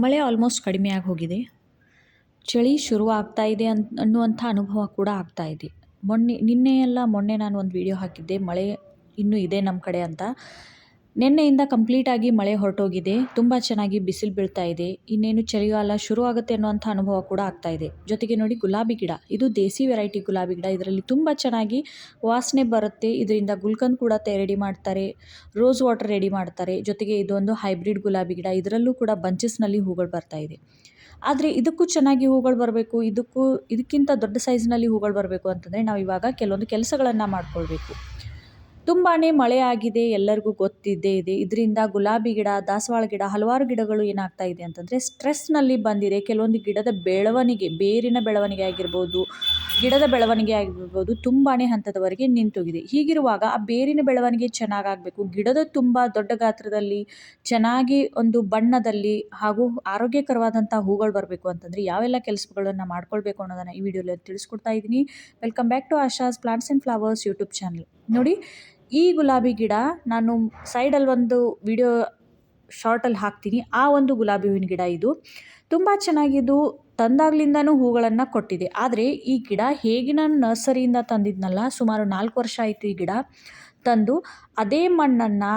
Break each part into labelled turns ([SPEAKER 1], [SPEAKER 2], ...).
[SPEAKER 1] ಮಳೆ ಆಲ್ಮೋಸ್ಟ್ ಕಡಿಮೆ ಆಗಿ ಹೋಗಿದೆ. ಚಳಿ ಶುರು ಆಗ್ತಾ ಇದೆ ಅನ್, ಅನ್ನುವಂಥ ಅನುಭವ ಕೂಡ ಆಗ್ತಾ ಇದೆ. ಮೊನ್ನೆ ನಿನ್ನೆ ಎಲ್ಲ ಮೊನ್ನೆ ನಾನು ಒಂದು ವಿಡಿಯೋ ಹಾಕಿದ್ದೆ. ಮಳೆ ಇನ್ನೂ ಇದೆ ನಮ್ಮ ಕಡೆ ಅಂತ. ನಿನ್ನೆಯಿಂದ ಕಂಪ್ಲೀಟಾಗಿ ಮಳೆ ಹೊರಟೋಗಿದೆ, ತುಂಬ ಚೆನ್ನಾಗಿ ಬಿಸಿಲು ಬೀಳ್ತಾ ಇದೆ, ಇನ್ನೇನು ಚಳಿಗಾಲ ಶುರು ಆಗುತ್ತೆ ಅನ್ನುವಂಥ ಅನುಭವ ಕೂಡ ಆಗ್ತಾ ಇದೆ. ಜೊತೆಗೆ ನೋಡಿ ಗುಲಾಬಿ ಗಿಡ, ಇದು ದೇಸಿ ವೆರೈಟಿ ಗುಲಾಬಿ ಗಿಡ, ಇದರಲ್ಲಿ ತುಂಬ ಚೆನ್ನಾಗಿ ವಾಸನೆ ಬರುತ್ತೆ, ಇದರಿಂದ ಗುಲ್ಕನ್ ಕೂಡ ರೆಡಿ ಮಾಡ್ತಾರೆ ರೋಸ್ ವಾಟರ್ ರೆಡಿ ಮಾಡ್ತಾರೆ, ಜೊತೆಗೆ ಇದೊಂದು ಹೈಬ್ರಿಡ್ ಗುಲಾಬಿ ಗಿಡ, ಇದರಲ್ಲೂ ಕೂಡ ಬಂಚಸ್ನಲ್ಲಿ ಹೂಗಳು ಬರ್ತಾ ಇದೆ. ಆದರೆ ಇದಕ್ಕೂ ಚೆನ್ನಾಗಿ ಹೂಗಳು ಬರಬೇಕು, ಇದಕ್ಕೂ, ಇದಕ್ಕಿಂತ ದೊಡ್ಡ ಸೈಜ್ನಲ್ಲಿ ಹೂಗಳು ಬರಬೇಕು ಅಂತಂದರೆ ನಾವು ಇವಾಗ ಕೆಲವೊಂದು ಕೆಲಸಗಳನ್ನು ಮಾಡ್ಕೊಳ್ಬೇಕು. ತುಂಬಾ ಮಳೆ ಆಗಿದೆ ಎಲ್ಲರಿಗೂ ಗೊತ್ತಿದ್ದೇ ಇದೆ. ಇದರಿಂದ ಗುಲಾಬಿ ಗಿಡ, ದಾಸವಾಳ ಗಿಡ, ಹಲವಾರು ಗಿಡಗಳು ಏನಾಗ್ತಾ ಇದೆ ಅಂತಂದರೆ ಸ್ಟ್ರೆಸ್ನಲ್ಲಿ ಬಂದಿದೆ. ಕೆಲವೊಂದು ಗಿಡದ ಬೆಳವಣಿಗೆ, ಬೇರಿನ ಬೆಳವಣಿಗೆ ಆಗಿರ್ಬೋದು, ಗಿಡದ ಬೆಳವಣಿಗೆ ಆಗಿರ್ಬೋದು ತುಂಬಾ ಹಂತದವರೆಗೆ ನಿಂತೋಗಿದೆ. ಹೀಗಿರುವಾಗ ಆ ಬೇರಿನ ಬೆಳವಣಿಗೆ ಚೆನ್ನಾಗಾಗಬೇಕು. ಗಿಡದ ತುಂಬ ದೊಡ್ಡ ಗಾತ್ರದಲ್ಲಿ, ಚೆನ್ನಾಗಿ ಒಂದು ಬಣ್ಣದಲ್ಲಿ ಹಾಗೂ ಆರೋಗ್ಯಕರವಾದಂಥ ಹೂಗಳು ಬರಬೇಕು ಅಂತಂದರೆ ಯಾವೆಲ್ಲ ಕೆಲಸಗಳನ್ನು ಮಾಡ್ಕೊಳ್ಬೇಕು ಅನ್ನೋದನ್ನು ಈ ವಿಡಿಯೋಲಿ ತಿಳಿಸ್ಕೊಡ್ತಾ ಇದ್ದೀನಿ. Welcome back to Asha's plants and flowers YouTube channel ನೋಡಿ ಈ ಗುಲಾಬಿ ಗಿಡ ನಾನು ಸೈಡಲ್ಲಿ ಒಂದು ವಿಡಿಯೋ ಶಾರ್ಟಲ್ಲಿ ಹಾಕ್ತೀನಿ. ಆ ಒಂದು ಗುಲಾಬಿ ಹೂವಿನ ಗಿಡ ಇದು. ತುಂಬ ಚೆನ್ನಾಗಿದ್ದು ತಂದಾಗ್ಲಿಂದನೂ ಹೂಗಳನ್ನು ಕೊಟ್ಟಿದೆ. ಆದರೆ ಈ ಗಿಡ ಹೇಗೆ ನಾನು ನರ್ಸರಿಯಿಂದ ತಂದಿದ್ನಲ್ಲ, ಸುಮಾರು ನಾಲ್ಕು ವರ್ಷ ಆಯಿತು ಈ ಗಿಡ ತಂದು, ಅದೇ ಮಣ್ಣನ್ನು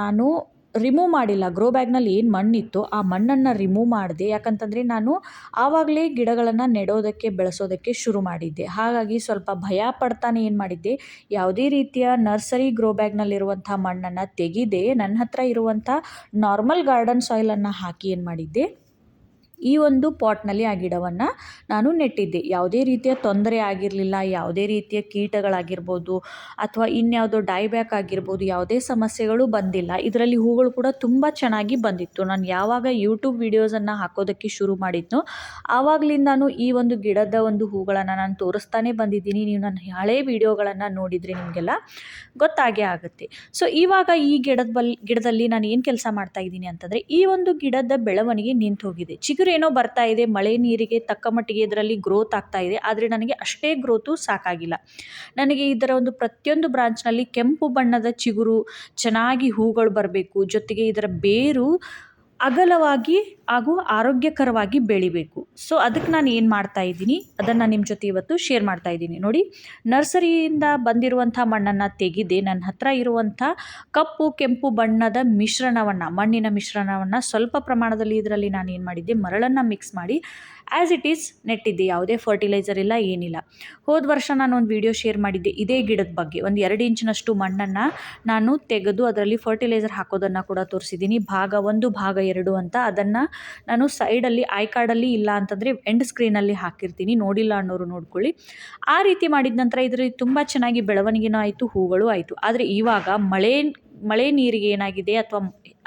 [SPEAKER 1] ನಾನು ರಿಮೂವ್ ಮಾಡಿಲ್ಲ. ಗ್ರೋ ಬ್ಯಾಗ್ನಲ್ಲಿ ಏನು ಮಣ್ಣಿತ್ತು, ಆ ಮಣ್ಣನ್ನು ರಿಮೂವ್ ಮಾಡಿದೆ. ಯಾಕಂತಂದರೆ ನಾನು ಆವಾಗಲೇ ಗಿಡಗಳನ್ನು ನೆಡೋದಕ್ಕೆ, ಬೆಳೆಸೋದಕ್ಕೆ ಶುರು ಮಾಡಿದ್ದೆ. ಹಾಗಾಗಿ ಸ್ವಲ್ಪ ಭಯ ಪಡ್ತಾನೆ ಏನು ಮಾಡಿದ್ದೆ, ಯಾವುದೇ ರೀತಿಯ ನರ್ಸರಿ ಗ್ರೋ ಬ್ಯಾಗ್ನಲ್ಲಿರುವಂಥ ಮಣ್ಣನ್ನು ತೆಗೆದೇ, ನನ್ನ ಹತ್ರ ಇರುವಂಥ ನಾರ್ಮಲ್ ಗಾರ್ಡನ್ ಸಾಯ್ಲನ್ನು ಹಾಕಿ ಏನು ಮಾಡಿದ್ದೆ. ಈ ಒಂದು ಪಾಟ್ನಲ್ಲಿ ಆ ಗಿಡವನ್ನು ನಾನು ನೆಟ್ಟಿದ್ದೆ. ಯಾವುದೇ ರೀತಿಯ ತೊಂದರೆ ಆಗಿರಲಿಲ್ಲ, ಯಾವುದೇ ರೀತಿಯ ಕೀಟಗಳಾಗಿರ್ಬೋದು ಅಥವಾ ಇನ್ಯಾವುದೋ ಡೈಬ್ಯಾಕ್ ಆಗಿರ್ಬೋದು, ಯಾವುದೇ ಸಮಸ್ಯೆಗಳು ಬಂದಿಲ್ಲ. ಇದರಲ್ಲಿ ಹೂಗಳು ಕೂಡ ತುಂಬ ಚೆನ್ನಾಗಿ ಬಂದಿತ್ತು. ನಾನು ಯಾವಾಗ ಯೂಟ್ಯೂಬ್ ವೀಡಿಯೋಸನ್ನು ಹಾಕೋದಕ್ಕೆ ಶುರು ಮಾಡಿದ್ನೋ ಆವಾಗಲಿಂದನೂ ಈ ಒಂದು ಗಿಡದ ಒಂದು ಹೂಗಳನ್ನು ನಾನು ತೋರಿಸ್ತಾನೆ ಬಂದಿದ್ದೀನಿ. ನೀವು ನನ್ನ ಹಳೆ ವಿಡಿಯೋಗಳನ್ನು ನೋಡಿದರೆ ನಿಮಗೆಲ್ಲ ಗೊತ್ತಾಗೇ ಆಗುತ್ತೆ. ಸೊ ಇವಾಗ ಈ ಗಿಡದ ಬಲ್, ಗಿಡದಲ್ಲಿ ನಾನು ಏನು ಕೆಲಸ ಮಾಡ್ತಾ ಇದ್ದೀನಿ ಅಂತಂದರೆ, ಈ ಒಂದು ಗಿಡದ ಬೆಳವಣಿಗೆ ನಿಂತು ಹೋಗಿದೆ ಚಿಗುರು ಏನೋ ಬರ್ತಾ ಇದೆ, ಮಳೆ ನೀರಿಗೆ ತಕ್ಕ ಮಟ್ಟಿಗೆ ಇದರಲ್ಲಿ ಗ್ರೋತ್ ಆಗ್ತಾ ಇದೆ, ಆದರೆ ನನಗೆ ಅಷ್ಟೇ ಗ್ರೋತು ಸಾಕಾಗಿಲ್ಲ. ನನಗೆ ಇದರ ಒಂದು ಪ್ರತಿಯೊಂದು ಬ್ರಾಂಚ್ನಲ್ಲಿ ಕೆಂಪು ಬಣ್ಣದ ಚಿಗುರು, ಚೆನ್ನಾಗಿ ಹೂಗಳು ಬರಬೇಕು, ಜೊತೆಗೆ ಇದರ ಬೇರು ಅಗಲವಾಗಿ ಹಾಗೂ ಆರೋಗ್ಯಕರವಾಗಿ ಬೆಳಿಬೇಕು. ಸೊ ಅದಕ್ಕೆ ನಾನು ಏನು ಮಾಡ್ತಾ ಇದ್ದೀನಿ, ಅದನ್ನು ನಿಮ್ಮ ಜೊತೆ ಇವತ್ತು ಶೇರ್ ಮಾಡ್ತಾ ಇದ್ದೀನಿ. ನೋಡಿ, ನರ್ಸರಿಯಿಂದ ಬಂದಿರುವಂಥ ಮಣ್ಣನ್ನು ತೆಗೆದೆ ನನ್ನ ಹತ್ರ ಇರುವಂಥ ಕಪ್ಪು, ಕೆಂಪು ಬಣ್ಣದ ಮಿಶ್ರಣವನ್ನು, ಮಣ್ಣಿನ ಮಿಶ್ರಣವನ್ನು ಸ್ವಲ್ಪ ಪ್ರಮಾಣದಲ್ಲಿ ಇದರಲ್ಲಿ ನಾನು ಏನು ಮಾಡಿದ್ದೆ, ಮರಳನ್ನು ಮಿಕ್ಸ್ ಮಾಡಿ ಆ್ಯಸ್ ಇಟ್ ಈಸ್ ನೆಟ್ಟಿದ್ದೆ ಯಾವುದೇ ಫರ್ಟಿಲೈಸರ್ ಇಲ್ಲ, ಏನಿಲ್ಲ. ಹೋದ ವರ್ಷ ನಾನು ಒಂದು ವಿಡಿಯೋ ಶೇರ್ ಮಾಡಿದ್ದೆ ಇದೇ ಗಿಡದ ಬಗ್ಗೆ. ಒಂದು ಎರಡು ಇಂಚಿನಷ್ಟು ಮಣ್ಣನ್ನು ನಾನು ತೆಗೆದು ಅದರಲ್ಲಿ ಫರ್ಟಿಲೈಸರ್ ಹಾಕೋದನ್ನು ಕೂಡ ತೋರಿಸಿದ್ದೀನಿ. ಭಾಗ ಒಂದು, ಭಾಗ ಎರಡು ಅಂತ ಅದನ್ನು ನಾನು ಸೈಡಲ್ಲಿ ಐ ಕಾರ್ಡಲ್ಲಿ ಇಲ್ಲ ಅಂತಂದರೆ ಎಂಡ್ ಸ್ಕ್ರೀನಲ್ಲಿ ಹಾಕಿರ್ತೀನಿ. ನೋಡಿಲ್ಲ ಅನ್ನೋರು ನೋಡ್ಕೊಳ್ಳಿ. ಆ ರೀತಿ ಮಾಡಿದ ನಂತರ ಇದರಲ್ಲಿ ತುಂಬ ಚೆನ್ನಾಗಿ ಬೆಳವಣಿಗೆನೂ ಆಯಿತು, ಹೂಗಳು ಆಯಿತು. ಆದರೆ ಇವಾಗ ಮಳೆ ಮಳೆ ನೀರಿಗೆ ಏನಾಗಿದೆ ಅಥವಾ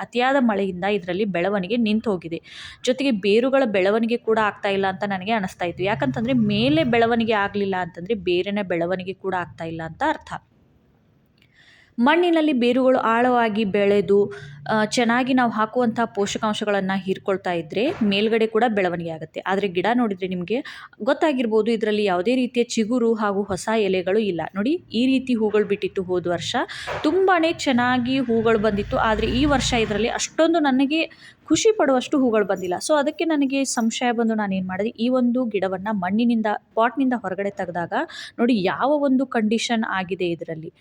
[SPEAKER 1] ಅತಿಯಾದ ಮಳೆಯಿಂದ ಇದರಲ್ಲಿ ಬೆಳವಣಿಗೆ ನಿಂತು ಹೋಗಿದೆ ಜೊತೆಗೆ ಬೇರುಗಳ ಬೆಳವಣಿಗೆ ಕೂಡ ಆಗ್ತಾ ಇಲ್ಲ ಅಂತ ನನಗೆ ಅನಿಸ್ತಾ ಇತ್ತು. ಯಾಕಂತಂದರೆ ಮೇಲೆ ಬೆಳವಣಿಗೆ ಆಗಲಿಲ್ಲ ಅಂತಂದರೆ ಬೇರೆನೇ ಬೆಳವಣಿಗೆ ಕೂಡ ಆಗ್ತಾ ಇಲ್ಲ ಅಂತ ಅರ್ಥ. ಮಣ್ಣಿನಲ್ಲಿ ಬೇರುಗಳು ಆಳವಾಗಿ ಬೆಳೆದು ಚೆನ್ನಾಗಿ ನಾವು ಹಾಕುವಂಥ ಪೋಷಕಾಂಶಗಳನ್ನು ಹೀರ್ಕೊಳ್ತಾ ಇದ್ದರೆ ಮೇಲ್ಗಡೆ ಕೂಡ ಬೆಳವಣಿಗೆ ಆಗುತ್ತೆ. ಆದರೆ ಗಿಡ ನೋಡಿದರೆ ನಿಮಗೆ ಗೊತ್ತಾಗಿರ್ಬೋದು ಇದರಲ್ಲಿ ಯಾವುದೇ ರೀತಿಯ ಚಿಗುರು ಹಾಗೂ ಹೊಸ ಎಲೆಗಳು ಇಲ್ಲ. ನೋಡಿ, ಈ ರೀತಿ ಹೂಗಳು ಬಿಟ್ಟಿತ್ತು ಹೋದ ವರ್ಷ. ತುಂಬಾ ಚೆನ್ನಾಗಿ ಹೂಗಳು ಬಂದಿತ್ತು. ಆದರೆ ಈ ವರ್ಷ ಇದರಲ್ಲಿ ಅಷ್ಟೊಂದು ನನಗೆ ಖುಷಿ ಪಡುವಷ್ಟು ಹೂಗಳು ಬಂದಿಲ್ಲ. ಸೊ ಅದಕ್ಕೆ ನನಗೆ ಸಂಶಯ ಬಂದು ನಾನು ಏನು ಮಾಡಿದೆ, ಈ ಒಂದು ಗಿಡವನ್ನು ಮಣ್ಣಿನಿಂದ, ಪಾಟ್ನಿಂದ ಹೊರಗಡೆ ತೆಗೆದಾಗ ನೋಡಿ, ಯಾವ ಒಂದು ಕಂಡೀಷನ್ ಆಗಿದೆ ಇದರಲ್ಲಿ.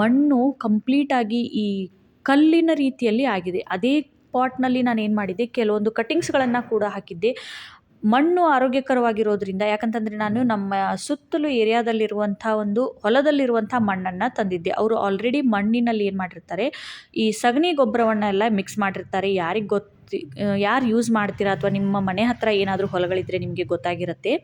[SPEAKER 1] ಮಣ್ಣು ಕಂಪ್ಲೀಟಾಗಿ ಈ ಕಲ್ಲಿನ ರೀತಿಯಲ್ಲಿ ಆಗಿದೆ. ಅದೇ ಪಾಟ್ನಲ್ಲಿ ನಾನು ಏನು ಮಾಡಿದ್ದೆ, ಕೆಲವೊಂದು ಕಟ್ಟಿಂಗ್ಸ್ಗಳನ್ನು ಕೂಡ ಹಾಕಿದ್ದೆ. ಮಣ್ಣು ಆರೋಗ್ಯಕರವಾಗಿರೋದ್ರಿಂದ, ಯಾಕಂತಂದರೆ ನಾನು ನಮ್ಮ ಸುತ್ತಲೂ ಏರಿಯಾದಲ್ಲಿರುವಂಥ ಒಂದು ಹೊಲದಲ್ಲಿರುವಂಥ ಮಣ್ಣನ್ನು ತಂದಿದ್ದೆ. ಅವರು ಆಲ್ರೆಡಿ ಮಣ್ಣಿನಲ್ಲಿ ಏನು ಮಾಡಿರ್ತಾರೆ, ಈ ಸಗಣಿ ಗೊಬ್ಬರವನ್ನೆಲ್ಲ ಮಿಕ್ಸ್ ಮಾಡಿರ್ತಾರೆ. ಯಾರಿಗೆ ಗೊತ್ತು, ಯಾರು ಯೂಸ್ ಮಾಡ್ತೀರಾ ಅಥವಾ ನಿಮ್ಮ ಮನೆ ಹತ್ತಿರ ಏನಾದರೂ ಹೊಲಗಳಿದ್ದರೆ ನಿಮಗೆ ಗೊತ್ತಾಗಿರುತ್ತೆ.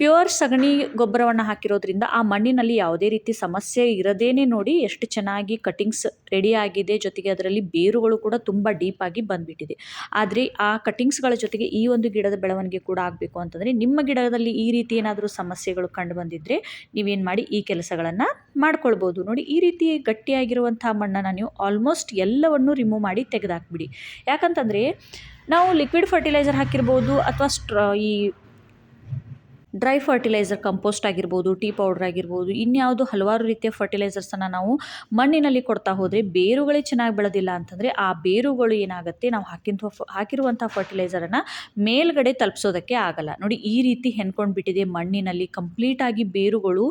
[SPEAKER 1] ಪ್ಯೂರ್ ಸಗಣಿ ಗೊಬ್ಬರವನ್ನು ಹಾಕಿರೋದ್ರಿಂದ ಆ ಮಣ್ಣಿನಲ್ಲಿ ಯಾವುದೇ ರೀತಿ ಸಮಸ್ಯೆ ಇರದೇನೆ ನೋಡಿ ಎಷ್ಟು ಚೆನ್ನಾಗಿ ಕಟಿಂಗ್ಸ್ ರೆಡಿ ಆಗಿದೆ, ಜೊತೆಗೆ ಅದರಲ್ಲಿ ಬೇರುಗಳು ಕೂಡ ತುಂಬ ಡೀಪಾಗಿ ಬಂದುಬಿಟ್ಟಿದೆ. ಆದರೆ ಆ ಕಟಿಂಗ್ಸ್ಗಳ ಜೊತೆಗೆ ಈ ಒಂದು ಗಿಡದ ಬೆಳವಣಿಗೆ ಕೂಡ ಆಗಬೇಕು ಅಂತಂದರೆ ನಿಮ್ಮ ಗಿಡದಲ್ಲಿ ಈ ರೀತಿ ಏನಾದರೂ ಸಮಸ್ಯೆಗಳು ಕಂಡು ಬಂದಿದ್ದರೆ ನೀವೇನು ಮಾಡಿ ಈ ಕೆಲಸಗಳನ್ನು ಮಾಡ್ಕೊಳ್ಬೋದು. ನೋಡಿ, ಈ ರೀತಿ ಗಟ್ಟಿಯಾಗಿರುವಂಥ ಮಣ್ಣನ್ನು ನೀವು ಆಲ್ಮೋಸ್ಟ್ ಎಲ್ಲವನ್ನು ರಿಮೂವ್ ಮಾಡಿ ತೆಗೆದಾಕ್ಬಿಡಿ. ಯಾಕಂತಂದರೆ ನಾವು ಲಿಕ್ವಿಡ್ ಫರ್ಟಿಲೈಸರ್ ಹಾಕಿರ್ಬೋದು ಅಥವಾ ಸ್ಟ್ರಾ ಈ ಡ್ರೈ ಫರ್ಟಿಲೈಸರ್ ಕಂಪೋಸ್ಟ್ ಆಗಿರ್ಬೋದು, ಟೀ ಪೌಡರ್ ಆಗಿರ್ಬೋದು, ಇನ್ಯಾವುದು ಹಲವಾರು ರೀತಿಯ ಫರ್ಟಿಲೈಸರ್ಸನ್ನು ನಾವು ಮಣ್ಣಿನಲ್ಲಿ ಕೊಡ್ತಾ ಹೋದರೆ ಬೇರುಗಳೇ ಚೆನ್ನಾಗಿ ಬೆಳೆದಿಲ್ಲ ಅಂತಂದರೆ ಆ ಬೇರುಗಳು ಏನಾಗುತ್ತೆ? ನಾವು ಹಾಕಿಂತ ಹಾಕಿರುವಂಥ ಫರ್ಟಿಲೈಸರನ್ನು ಮೇಲ್ಗಡೆ ತಲುಪಿಸೋದಕ್ಕೆ ಆಗಲ್ಲ. ನೋಡಿ, ಈ ರೀತಿ ಹೆಣ್ಕೊಂಡು ಬಿಟ್ಟಿದೆ ಮಣ್ಣಿನಲ್ಲಿ. ಕಂಪ್ಲೀಟಾಗಿ ಬೇರುಗಳು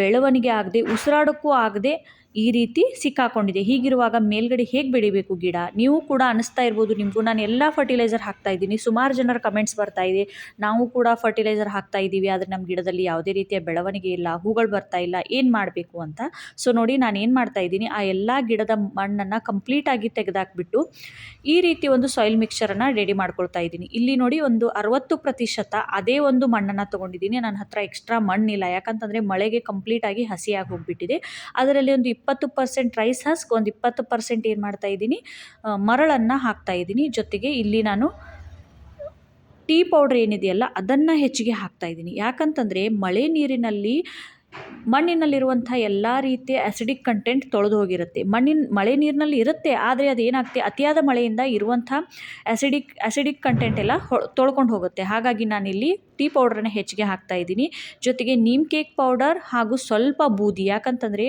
[SPEAKER 1] ಬೆಳವಣಿಗೆ ಆಗದೆ, ಉಸಿರಾಡೋಕ್ಕೂ ಆಗದೆ ಈ ರೀತಿ ಸಿಕ್ಕಾಕೊಂಡಿದೆ. ಹೀಗಿರುವಾಗ ಮೇಲ್ಗಡೆ ಹೇಗೆ ಬೆಳಿಬೇಕು ಗಿಡ? ನೀವು ಕೂಡ ಅನಿಸ್ತಾ ಇರ್ಬೋದು, ನಿಮಗೂ. ನಾನು ಎಲ್ಲ ಫರ್ಟಿಲೈಸರ್ ಹಾಕ್ತಾ ಇದ್ದೀನಿ. ಸುಮಾರು ಜನರ ಕಮೆಂಟ್ಸ್ ಬರ್ತಾ ಇದೆ. ನಾವು ಕೂಡ ಫರ್ಟಿಲೈಸರ್ ಹಾಕ್ತಾ ಇದ್ದೀವಿ, ಆದರೆ ನಮ್ಮ ಗಿಡದಲ್ಲಿ ಯಾವುದೇ ರೀತಿಯ ಬೆಳವಣಿಗೆ ಇಲ್ಲ, ಹೂಗಳು ಬರ್ತಾ ಇಲ್ಲ, ಏನು ಮಾಡಬೇಕು ಅಂತ. ಸೊ ನೋಡಿ ನಾನು ಏನು ಮಾಡ್ತಾ ಇದ್ದೀನಿ, ಆ ಎಲ್ಲ ಗಿಡದ ಮಣ್ಣನ್ನು ಕಂಪ್ಲೀಟಾಗಿ ತೆಗೆದಾಕ್ಬಿಟ್ಟು ಈ ರೀತಿ ಒಂದು ಸಾಯಿಲ್ ಮಿಕ್ಸರನ್ನು ರೆಡಿ ಮಾಡ್ಕೊಳ್ತಾ ಇದ್ದೀನಿ. ಇಲ್ಲಿ ನೋಡಿ ಒಂದು ಅರವತ್ತು ಪ್ರತಿಶತ ಅದೇ ಒಂದು ಮಣ್ಣನ್ನು ತೊಗೊಂಡಿದ್ದೀನಿ. ನನ್ನ ಹತ್ರ ಎಕ್ಸ್ಟ್ರಾ ಮಣ್ಣಿಲ್ಲ. ಯಾಕಂತಂದರೆ ಮಳೆಗೆ ಕಂಪ್ಲೀಟಾಗಿ ಹಸಿಯಾಗಿ ಹೋಗಿಬಿಟ್ಟಿದೆ. ಅದರಲ್ಲಿ ಒಂದು ಇಪ್ಪತ್ತು ಪರ್ಸೆಂಟ್ ರೈಸ್ ಹಸ್ಕ್ ಒಂದು ಇಪ್ಪತ್ತು ಪರ್ಸೆಂಟ್ ಏನು ಮಾಡ್ತಾ ಇದ್ದೀನಿ ಮರಳನ್ನು ಹಾಕ್ತಾ ಇದ್ದೀನಿ. ಜೊತೆಗೆ ಇಲ್ಲಿ ನಾನು ಟೀ ಪೌಡ್ರ್ ಏನಿದೆಯಲ್ಲ, ಅದನ್ನು ಹೆಚ್ಚಿಗೆ ಹಾಕ್ತಾ ಇದ್ದೀನಿ. ಯಾಕಂತಂದರೆ ಮಳೆ ನೀರಿನಲ್ಲಿ ಮಣ್ಣಿನಲ್ಲಿರುವಂಥ ಎಲ್ಲ ರೀತಿಯ ಆ್ಯಸಿಡಿಕ್ ಕಂಟೆಂಟ್ ತೊಳೆದು ಹೋಗಿರುತ್ತೆ. ಮಣ್ಣಿನ, ಮಳೆ ನೀರಿನಲ್ಲಿ ಇರುತ್ತೆ, ಆದರೆ ಅದು ಏನಾಗುತ್ತೆ ಅತಿಯಾದ ಮಳೆಯಿಂದ ಇರುವಂಥ ಆ್ಯಸಿಡಿಕ್ ಆ್ಯಸಿಡಿಕ್ ಕಂಟೆಂಟ್ ಎಲ್ಲ ತೊಳ್ಕೊಂಡು ಹೋಗುತ್ತೆ. ಹಾಗಾಗಿ ನಾನಿಲ್ಲಿ ಟೀ ಪೌಡ್ರನ್ನ ಹೆಚ್ಚಿಗೆ ಹಾಕ್ತಾ ಇದ್ದೀನಿ. ಜೊತೆಗೆ ನೀಮ್ ಕೇಕ್ ಪೌಡರ್ ಹಾಗೂ ಸ್ವಲ್ಪ ಬೂದಿ, ಯಾಕಂತಂದರೆ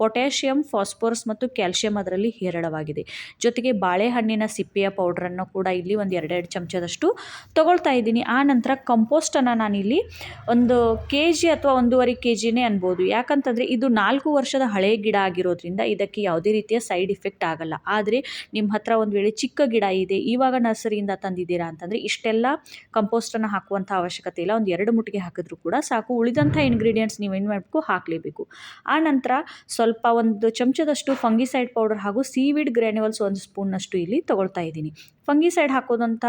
[SPEAKER 1] ಪೊಟ್ಯಾಷಿಯಂ, ಫಾಸ್ಫೋರಸ್ ಮತ್ತು ಕ್ಯಾಲ್ಶಿಯಂ ಅದರಲ್ಲಿ ಹೇರಳವಾಗಿದೆ. ಜೊತೆಗೆ ಬಾಳೆಹಣ್ಣಿನ ಸಿಪ್ಪೆಯ ಪೌಡ್ರನ್ನು ಕೂಡ ಇಲ್ಲಿ ಒಂದು ಎರಡೆರಡು ಚಮಚದಷ್ಟು ತೊಗೊಳ್ತಾ ಇದ್ದೀನಿ. ಆ ನಂತರ ಕಂಪೋಸ್ಟನ್ನು ನಾನಿಲ್ಲಿ ಒಂದು ಕೆ ಜಿ ಅಥವಾ ಒಂದೂವರೆ ಕೆ ಜಿನೇ ಅನ್ಬೋದು. ಯಾಕಂತಂದರೆ ಇದು ನಾಲ್ಕು ವರ್ಷದ ಹಳೆಯ ಗಿಡ ಆಗಿರೋದ್ರಿಂದ ಇದಕ್ಕೆ ಯಾವುದೇ ರೀತಿಯ ಸೈಡ್ ಇಫೆಕ್ಟ್ ಆಗಲ್ಲ. ಆದರೆ ನಿಮ್ಮ ಹತ್ರ ಒಂದು ವೇಳೆ ಚಿಕ್ಕ ಗಿಡ ಇದೆ, ಇವಾಗ ನರ್ಸರಿಯಿಂದ ತಂದಿದ್ದೀರಾ ಅಂತಂದರೆ ಇಷ್ಟೆಲ್ಲ ಕಂಪೋಸ್ಟನ್ನು ಹಾಕುವಂಥ ಅವಶ್ಯಕತೆ ಇಲ್ಲ. ಒಂದು ಎರಡು ಮುಟ್ಟಿಗೆ ಹಾಕಿದ್ರು ಕೂಡ ಸಾಕು. ಉಳಿದಂಥ ಇಂಗ್ರೀಡಿಯೆಂಟ್ಸ್ ನೀವು ಏನು ಮಾಡಬೇಕು ಹಾಕಲೇಬೇಕು. ಆ ನಂತರ ಸ್ವಲ್ಪ ಒಂದು ಚಮಚದಷ್ಟು ಫಂಗಿಸೈಡ್ ಪೌಡರ್ ಹಾಗೂ ಸೀವಿಡ್ ಗ್ರ್ಯಾನ್ಯುವಲ್ಸ್ ಒಂದು ಸ್ಪೂನ್ನಷ್ಟು ಇಲ್ಲಿ ತೊಗೊಳ್ತಾ ಇದ್ದೀನಿ. ಫಂಗಿಸೈಡ್ ಹಾಕೋದಂಥ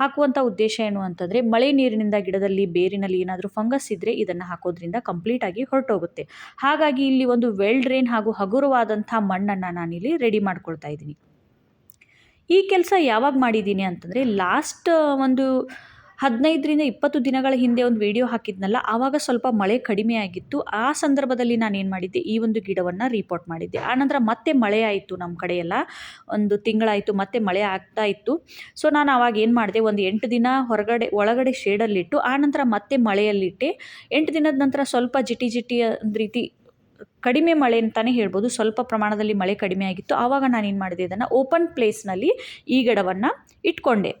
[SPEAKER 1] ಹಾಕುವಂಥ ಉದ್ದೇಶ ಏನು ಅಂತಂದರೆ, ಮಳೆ ನೀರಿನಿಂದ ಗಿಡದಲ್ಲಿ ಬೇರಿನಲ್ಲಿ ಏನಾದರೂ ಫಂಗಸ್ ಇದ್ದರೆ ಇದನ್ನು ಹಾಕೋದ್ರಿಂದ ಕಂಪ್ಲೀಟಾಗಿ ಹೊರಟೋಗುತ್ತೆ. ಹಾಗಾಗಿ ಇಲ್ಲಿ ಒಂದು ವೆಲ್ ಡ್ರೈನ್ ಹಾಗೂ ಹಗುರವಾದಂಥ ಮಣ್ಣನ್ನು ನಾನಿಲ್ಲಿ ರೆಡಿ ಮಾಡ್ಕೊಳ್ತಾ ಇದ್ದೀನಿ. ಈ ಕೆಲಸ ಯಾವಾಗ ಮಾಡಿದ್ದೀನಿ ಅಂತಂದರೆ, ಲಾಸ್ಟ್ ಒಂದು ಹದಿನೈದರಿಂದ ಇಪ್ಪತ್ತು ದಿನಗಳ ಹಿಂದೆ ಒಂದು ವಿಡಿಯೋ ಹಾಕಿದ್ನಲ್ಲ, ಆವಾಗ ಸ್ವಲ್ಪ ಮಳೆ ಕಡಿಮೆ ಆಗಿತ್ತು. ಆ ಸಂದರ್ಭದಲ್ಲಿ ನಾನು ಏನು ಮಾಡಿದ್ದೆ, ಈ ಒಂದು ಗಿಡವನ್ನು ರಿಪೋರ್ಟ್ ಮಾಡಿದ್ದೆ. ಆನಂತರ ಮತ್ತೆ ಮಳೆ ಆಯಿತು ನಮ್ಮ ಕಡೆಯೆಲ್ಲ. ಒಂದು ತಿಂಗಳಾಯಿತು, ಮತ್ತೆ ಮಳೆ ಆಗ್ತಾ ಇತ್ತು. ಸೊ ನಾನು ಆವಾಗ ಏನು ಮಾಡಿದೆ, ಒಂದು ಎಂಟು ದಿನ ಹೊರಗಡೆ, ಒಳಗಡೆ ಶೇಡಲ್ಲಿಟ್ಟು ಆನಂತರ ಮತ್ತೆ ಮಳೆಯಲ್ಲಿಟ್ಟೆ. ಎಂಟು ದಿನದ ನಂತರ ಸ್ವಲ್ಪ ಜಿಟಿ ಜಿಟಿ ಒಂದು ರೀತಿ ಕಡಿಮೆ ಮಳೆ ಅಂತಲೇ ಹೇಳ್ಬೋದು. ಸ್ವಲ್ಪ ಪ್ರಮಾಣದಲ್ಲಿ ಮಳೆ ಕಡಿಮೆ ಆಗಿತ್ತು. ಆವಾಗ ನಾನು ಏನು ಮಾಡಿದೆ, ಇದನ್ನು ಓಪನ್ ಪ್ಲೇಸ್ನಲ್ಲಿ ಈ ಗಿಡವನ್ನು ಇಟ್ಕೊಂಡೆ.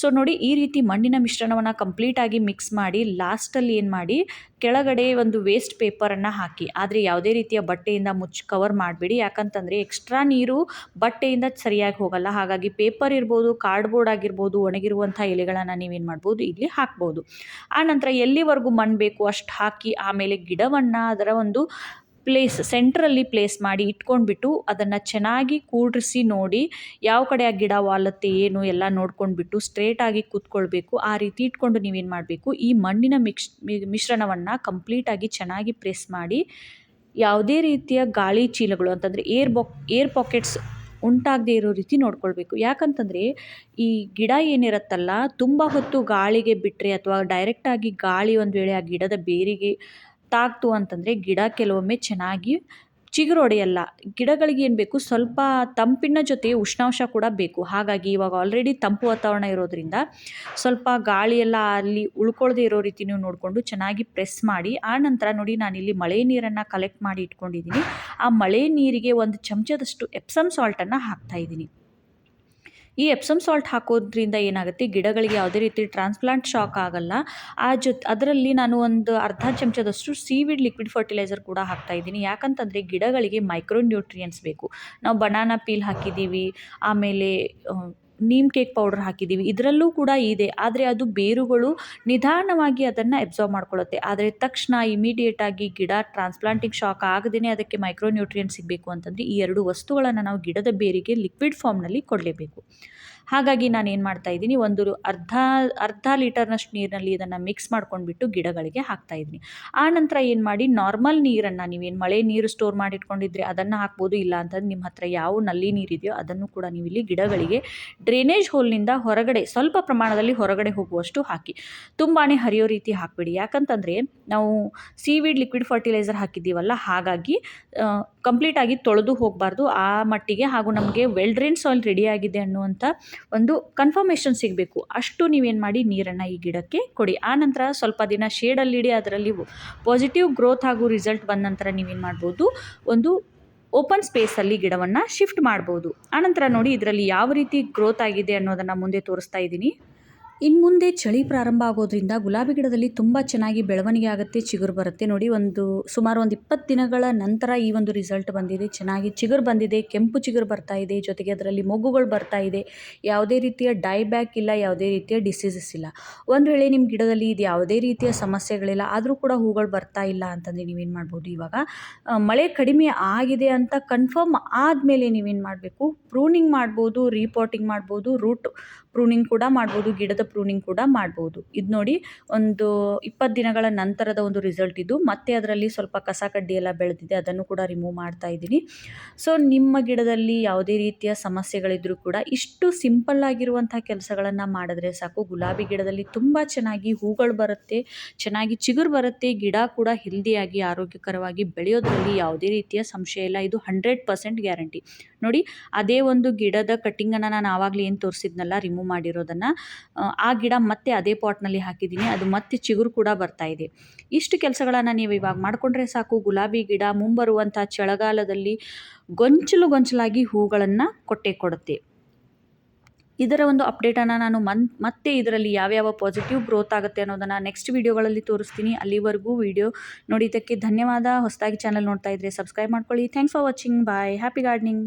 [SPEAKER 1] ಸೊ ನೋಡಿ ಈ ರೀತಿ ಮಣ್ಣಿನ ಮಿಶ್ರಣವನ್ನು ಕಂಪ್ಲೀಟಾಗಿ ಮಿಕ್ಸ್ ಮಾಡಿ ಲಾಸ್ಟಲ್ಲಿ ಏನು ಮಾಡಿ, ಕೆಳಗಡೆ ಒಂದು ವೇಸ್ಟ್ ಪೇಪರನ್ನು ಹಾಕಿ. ಆದರೆ ಯಾವುದೇ ರೀತಿಯ ಬಟ್ಟೆಯಿಂದ ಮುಚ್ಚಿ ಕವರ್ ಮಾಡಬೇಡಿ. ಯಾಕಂತಂದರೆ ಎಕ್ಸ್ಟ್ರಾ ನೀರು ಬಟ್ಟೆಯಿಂದ ಸರಿಯಾಗಿ ಹೋಗಲ್ಲ. ಹಾಗಾಗಿ ಪೇಪರ್ ಇರ್ಬೋದು ಕಾರ್ಡ್ಬೋರ್ಡ್ ಆಗಿರ್ಬೋದು, ಒಣಗಿರುವಂಥ ಎಲೆಗಳನ್ನು ನೀವೇನು ಮಾಡ್ಬೋದು, ಇಲ್ಲಿ ಹಾಕ್ಬೋದು. ಆನಂತರ ಎಲ್ಲಿವರೆಗೂ ಮಣ್ಣು ಬೇಕು ಅಷ್ಟು ಹಾಕಿ, ಆಮೇಲೆ ಗಿಡವನ್ನು ಅದರ ಒಂದು ಪ್ಲೇಸ್ ಸೆಂಟ್ರಲ್ಲಿ ಪ್ಲೇಸ್ ಮಾಡಿ ಇಟ್ಕೊಂಡ್ಬಿಟ್ಟು ಅದನ್ನು ಚೆನ್ನಾಗಿ ಕೂಡಿಸಿ ನೋಡಿ ಯಾವ ಕಡೆ ಆ ಗಿಡ ವಾಲತ್ತೆ ಏನು ಎಲ್ಲ ನೋಡ್ಕೊಂಡ್ಬಿಟ್ಟು ಸ್ಟ್ರೇಟಾಗಿ ಕೂತ್ಕೊಳ್ಬೇಕು. ಆ ರೀತಿ ಇಟ್ಕೊಂಡು ನೀವೇನು ಮಾಡಬೇಕು? ಈ ಮಣ್ಣಿನ ಮಿಕ್ಸ್ ಮಿಶ್ರಣವನ್ನು ಕಂಪ್ಲೀಟಾಗಿ ಚೆನ್ನಾಗಿ ಪ್ರೆಸ್ ಮಾಡಿ ಯಾವುದೇ ರೀತಿಯ ಗಾಳಿ ಚೀಲಗಳು ಅಂತಂದರೆ ಏರ್ ಬಾಕ್ ಏರ್ ಪಾಕೆಟ್ಸ್ ಉಂಟಾಗದೇ ಇರೋ ರೀತಿ ನೋಡ್ಕೊಳ್ಬೇಕು. ಯಾಕಂತಂದರೆ ಈ ಗಿಡ ಏನಿರುತ್ತಲ್ಲ, ತುಂಬ ಹೊತ್ತು ಗಾಳಿಗೆ ಬಿಟ್ಟರೆ ಅಥವಾ ಡೈರೆಕ್ಟಾಗಿ ಗಾಳಿ ಒಂದು ವೇಳೆ ಆ ಗಿಡದ ಬೇರಿಗೆ ತಾಕ್ತು ಅಂತಂದರೆ ಗಿಡ ಕೆಲವೊಮ್ಮೆ ಚೆನ್ನಾಗಿ ಚಿಗುರೊಡೆಯಲ್ಲ. ಗಿಡಗಳಿಗೆ ಏನು ಬೇಕು? ಸ್ವಲ್ಪ ತಂಪಿನ ಜೊತೆ ಉಷ್ಣಾಂಶ ಕೂಡ ಬೇಕು. ಹಾಗಾಗಿ ಇವಾಗ ಆಲ್ರೆಡಿ ತಂಪು ವಾತಾವರಣ ಇರೋದರಿಂದ ಸ್ವಲ್ಪ ಗಾಳಿಯೆಲ್ಲ ಅಲ್ಲಿ ಉಳ್ಕೊಳ್ಳದೆ ಇರೋ ರೀತಿ ನೀವು ನೋಡಿಕೊಂಡು ಚೆನ್ನಾಗಿ ಪ್ರೆಸ್ ಮಾಡಿ, ಆ ನಂತರ ನೋಡಿ ನಾನಿಲ್ಲಿ ಮಳೆ ನೀರನ್ನು ಕಲೆಕ್ಟ್ ಮಾಡಿ ಇಟ್ಕೊಂಡಿದ್ದೀನಿ. ಆ ಮಳೆ ನೀರಿಗೆ ಒಂದು ಚಮಚದಷ್ಟು ಎಪ್ಸಮ್ ಸಾಲ್ಟನ್ನು ಹಾಕ್ತಾಯಿದ್ದೀನಿ ಈ ಎಪ್ಸಮ್ ಸಾಲ್ಟ್ ಹಾಕೋದ್ರಿಂದ ಏನಾಗುತ್ತೆ? ಗಿಡಗಳಿಗೆ ಯಾವುದೇ ರೀತಿ ಟ್ರಾನ್ಸ್ಪ್ಲಾಂಟ್ ಶಾಕ್ ಆಗಲ್ಲ. ಆ ಜೊತೆ, ಅದರಲ್ಲಿ ನಾನು ಒಂದು ಅರ್ಧ ಚಮಚದಷ್ಟು ಸೀವಿಡ್ ಲಿಕ್ವಿಡ್ ಫರ್ಟಿಲೈಸರ್ ಕೂಡ ಹಾಕ್ತಾ ಇದ್ದೀನಿ. ಯಾಕಂತಂದರೆ ಗಿಡಗಳಿಗೆ ಮೈಕ್ರೋ ನ್ಯೂಟ್ರಿಯೆಂಟ್ಸ್ ಬೇಕು. ನಾವು ಬನಾನಾ ಪೀಲ್ ಹಾಕಿದ್ದೀವಿ, ಆಮೇಲೆ ನೀಮ್ ಕೇಕ್ ಪೌಡರ್ ಹಾಕಿದ್ದೀವಿ ಇದರಲ್ಲೂ ಕೂಡ ಇದೆ. ಆದರೆ ಅದು ಬೇರುಗಳು ನಿಧಾನವಾಗಿ ಅದನ್ನು ಎಬ್ಸಾರ್ವ್ ಮಾಡ್ಕೊಳ್ಳುತ್ತೆ. ಆದರೆ ತಕ್ಷಣ ಇಮಿಡಿಯೇಟಾಗಿ ಗಿಡ ಟ್ರಾನ್ಸ್ಪ್ಲಾಂಟಿಂಗ್ ಶಾಕ್ ಆಗದೇ ಅದಕ್ಕೆ ಮೈಕ್ರೋನ್ಯೂಟ್ರಿಯೆಂಟ್ ಸಿಗಬೇಕು ಅಂತಂದರೆ ಈ ಎರಡು ವಸ್ತುಗಳನ್ನು ನಾವು ಗಿಡದ ಬೇರಿಗೆ ಲಿಕ್ವಿಡ್ ಫಾರ್ಮ್ನಲ್ಲಿ ಕೊಡಲೇಬೇಕು. ಹಾಗಾಗಿ ನಾನು ಏನು ಮಾಡ್ತಾ ಇದ್ದೀನಿ ಒಂದು ಅರ್ಧ ಅರ್ಧ ಲೀಟರ್ನಷ್ಟು ನೀರಿನಲ್ಲಿ ಇದನ್ನು ಮಿಕ್ಸ್ ಮಾಡ್ಕೊಂಡ್ಬಿಟ್ಟು ಗಿಡಗಳಿಗೆ ಹಾಕ್ತಾ ಇದ್ದೀನಿ. ಆ ನಂತರ ಏನು ಮಾಡಿ, ನಾರ್ಮಲ್ ನೀರನ್ನು ನೀವೇನು ಮಳೆ ನೀರು ಸ್ಟೋರ್ ಮಾಡಿಟ್ಕೊಂಡಿದ್ರೆ ಅದನ್ನು ಹಾಕ್ಬೋದು, ಇಲ್ಲ ಅಂತಂದ್ರೆ ನಿಮ್ಮ ಹತ್ರ ಯಾವ ನಲ್ಲಿ ನೀರಿದೆಯೋ ಅದನ್ನು ಕೂಡ ನೀವು ಇಲ್ಲಿ ಗಿಡಗಳಿಗೆ ಡ್ರೈನೇಜ್ ಹೋಲ್ನಿಂದ ಹೊರಗಡೆ, ಸ್ವಲ್ಪ ಪ್ರಮಾಣದಲ್ಲಿ ಹೊರಗಡೆ ಹೋಗುವಷ್ಟು ಹಾಕಿ. ತುಂಬಾ ಹರಿಯೋ ರೀತಿ ಹಾಕಿಬಿಡಿ. ಯಾಕಂತಂದರೆ ನಾವು ಸೀವಿಡ್ ಲಿಕ್ವಿಡ್ ಫರ್ಟಿಲೈಸರ್ ಹಾಕಿದ್ದೀವಲ್ಲ, ಹಾಗಾಗಿ ಕಂಪ್ಲೀಟಾಗಿ ತೊಳೆದು ಹೋಗಬಾರ್ದು. ಆ ಮಟ್ಟಿಗೆ ಹಾಗೂ ನಮಗೆ ವೆಲ್ ಡ್ರೈನ್ ಸಾಯಿಲ್ ರೆಡಿಯಾಗಿದೆ ಅನ್ನುವಂಥ ಒಂದು ಕನ್ಫರ್ಮೇಷನ್ ಸಿಗಬೇಕು. ಅಷ್ಟು ನೀವೇನು ಮಾಡಿ ನೀರನ್ನು ಈ ಗಿಡಕ್ಕೆ ಕೊಡಿ. ಆನಂತರ ಸ್ವಲ್ಪ ದಿನ ಶೇಡಲ್ಲಿಡಿ ಅದರಲ್ಲಿ ಪಾಸಿಟಿವ್ ಗ್ರೋತ್ ಹಾಗೂ ರಿಸಲ್ಟ್ ಬಂದ ನಂತರ ನೀವೇನು ಮಾಡ್ಬೋದು? ಒಂದು ಓಪನ್ ಸ್ಪೇಸಲ್ಲಿ ಗಿಡವನ್ನು ಶಿಫ್ಟ್ ಮಾಡ್ಬೋದು. ಆನಂತರ ನೋಡಿ ಇದರಲ್ಲಿ ಯಾವ ರೀತಿ ಗ್ರೋತ್ ಆಗಿದೆ ಅನ್ನೋದನ್ನು ಮುಂದೆ ತೋರಿಸ್ತಾ ಇದ್ದೀನಿ. ಇನ್ನು ಮುಂದೆ ಚಳಿ ಪ್ರಾರಂಭ ಆಗೋದ್ರಿಂದ ಗುಲಾಬಿ ಗಿಡದಲ್ಲಿ ತುಂಬ ಚೆನ್ನಾಗಿ ಬೆಳವಣಿಗೆ ಆಗುತ್ತೆ, ಚಿಗುರು ಬರುತ್ತೆ. ನೋಡಿ, ಒಂದು ಸುಮಾರು ಒಂದು ಇಪ್ಪತ್ತು ದಿನಗಳ ನಂತರ ಈ ಒಂದು ರಿಸಲ್ಟ್ ಬಂದಿದೆ. ಚೆನ್ನಾಗಿ ಚಿಗುರು ಬಂದಿದೆ, ಕೆಂಪು ಚಿಗುರು ಬರ್ತಾ ಇದೆ. ಜೊತೆಗೆ ಅದರಲ್ಲಿ ಮೊಗ್ಗುಗಳು ಬರ್ತಾ ಇದೆ. ಯಾವುದೇ ರೀತಿಯ ಡೈಬ್ಯಾಕ್ ಇಲ್ಲ, ಯಾವುದೇ ರೀತಿಯ ಡಿಸೀಸಸ್ ಇಲ್ಲ. ಒಂದು ವೇಳೆ ನಿಮ್ಮ ಗಿಡದಲ್ಲಿ ಇದು ಯಾವುದೇ ರೀತಿಯ ಸಮಸ್ಯೆಗಳಿಲ್ಲ, ಆದರೂ ಕೂಡ ಹೂಗಳು ಬರ್ತಾ ಇಲ್ಲ ಅಂತಂದರೆ ನೀವೇನು ಮಾಡ್ಬೋದು ಇವಾಗ? ಮಳೆ ಕಡಿಮೆ ಆಗಿದೆ ಅಂತ ಕನ್ಫರ್ಮ್ ಆದಮೇಲೆ ನೀವೇನು ಮಾಡಬೇಕು? ಪ್ರೂನಿಂಗ್ ಮಾಡ್ಬೋದು ರೀಪಾಟಿಂಗ್ ಮಾಡ್ಬೋದು ರೂಟ್ ಪ್ರೂನಿಂಗ್ ಕೂಡ ಮಾಡ್ಬೋದು, ಗಿಡದ ಪ್ರೂನಿಂಗ್ ಕೂಡ ಮಾಡ್ಬೋದು. ಇದು ನೋಡಿ, ಒಂದು ಇಪ್ಪತ್ತು ದಿನಗಳ ನಂತರದ ಒಂದು ರಿಸಲ್ಟ್ ಇದು. ಮತ್ತೆ ಅದರಲ್ಲಿ ಸ್ವಲ್ಪ ಕಸ ಕಡ್ಡಿ ಎಲ್ಲ ಬೆಳೆದಿದೆ, ಅದನ್ನು ಕೂಡ ರಿಮೂವ್ ಮಾಡ್ತಾ ಇದ್ದೀನಿ. ಸೊ ನಿಮ್ಮ ಗಿಡದಲ್ಲಿ ಯಾವುದೇ ರೀತಿಯ ಸಮಸ್ಯೆಗಳಿದ್ರೂ ಕೂಡ ಇಷ್ಟು ಸಿಂಪಲ್ ಆಗಿರುವಂಥ ಕೆಲಸಗಳನ್ನು ಮಾಡಿದ್ರೆ ಸಾಕು. ಗುಲಾಬಿ ಗಿಡದಲ್ಲಿ ತುಂಬ ಚೆನ್ನಾಗಿ ಹೂಗಳು ಬರುತ್ತೆ, ಚೆನ್ನಾಗಿ ಚಿಗುರು ಬರುತ್ತೆ, ಗಿಡ ಕೂಡ ಹೆಲ್ದಿಯಾಗಿ ಆರೋಗ್ಯಕರವಾಗಿ ಬೆಳೆಯೋದ್ರಲ್ಲಿ ಯಾವುದೇ ರೀತಿಯ ಸಂಶಯ ಇಲ್ಲ. ಇದು ಹಂಡ್ರೆಡ್ ಪರ್ಸೆಂಟ್ ಗ್ಯಾರಂಟಿ ನೋಡಿ, ಅದೇ ಒಂದು ಗಿಡದ ಕಟ್ಟಿಂಗನ್ನು ನಾನು ಆವಾಗಲೇ ಏನು ತೋರಿಸಿದ್ನಲ್ಲ ರಿಮೂವ್ ಮಾಡಿರೋದನ್ನು ಆ ಗಿಡ ಮತ್ತೆ ಅದೇ ಪಾಟ್ನಲ್ಲಿ ಹಾಕಿದ್ದೀನಿ, ಅದು ಮತ್ತೆ ಚಿಗುರು ಕೂಡ ಬರ್ತಾ ಇದೆ. ಇಷ್ಟು ಕೆಲಸಗಳನ್ನು ನೀವು ಇವಾಗ ಮಾಡಿಕೊಂಡ್ರೆ ಸಾಕು, ಗುಲಾಬಿ ಗಿಡ ಮುಂಬರುವಂಥ ಚಳಿಗಾಲದಲ್ಲಿ ಗೊಂಚಲು ಗೊಂಚಲಾಗಿ ಹೂಗಳನ್ನು ಕೊಟ್ಟೆ ಕೊಡುತ್ತೆ. ಇದರ ಒಂದು ಅಪ್ಡೇಟನ್ನು ನಾನು ಮನ್, ಮತ್ತೆ ಇದರಲ್ಲಿ ಯಾವ್ಯಾವ ಪಾಸಿಟಿವ್ ಗ್ರೋತ್ ಆಗುತ್ತೆ ಅನ್ನೋದನ್ನು ನೆಕ್ಸ್ಟ್ ವೀಡಿಯೋಗಳಲ್ಲಿ ತೋರಿಸ್ತೀನಿ. ಅಲ್ಲಿವರೆಗೂ ವಿಡಿಯೋ ನೋಡಿದ್ದಕ್ಕೆ ಧನ್ಯವಾದ. ಹೊಸದಾಗಿ ಚಾನಲ್ ನೋಡ್ತಾ ಇದ್ದರೆ ಸಬ್ಸ್ಕ್ರೈಬ್ ಮಾಡ್ಕೊಳ್ಳಿ. Thanks for watching bye happy gardening